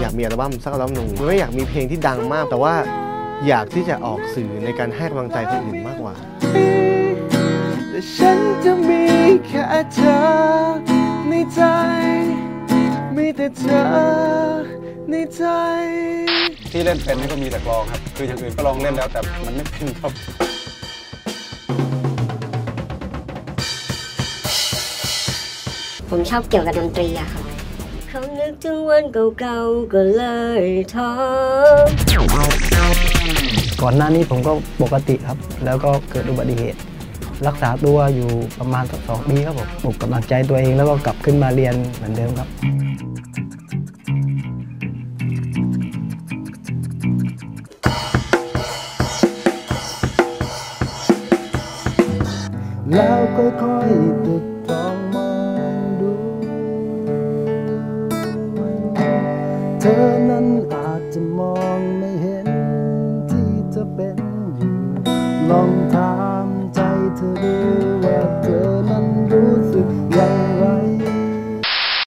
อยากมีอัลบั้มสักอัลบั้มหนึ่งไม่อยากมีเพลงที่ดังมาก แต่ว่าอยากที่จะออกสื่อในการให้กำลังใจคนอื่นมากกว่าแต่ฉันจะมีแค่เธอในใจมีแต่เธอในใจ ที่เล่นเป็นนี่ก็มีแต่กลองครับ คืออย่างอื่นก็ลองเล่นแล้วแต่มันไม่เป็นครับ ผมชอบเกี่ยวกับดนตรีอะค่ะเขานึกถึงวันเก่าๆก็เลยท้อก่อนหน้านี้ผมก็ปกติครับ แล้วก็เกิดอุบัติเหตุ รักษาตัวอยู่ประมาณสักสองปีครับผมปลุกกำลังใจตัวเองแล้วก็กลับขึ้นมาเรียนเหมือนเดิมครับแล้วค่อยๆตึก เธอนั้นอาจจะมองไม่เห็นที่เธอเป็นอยู่ ลองถามใจเธอดูว่าเธอนั้น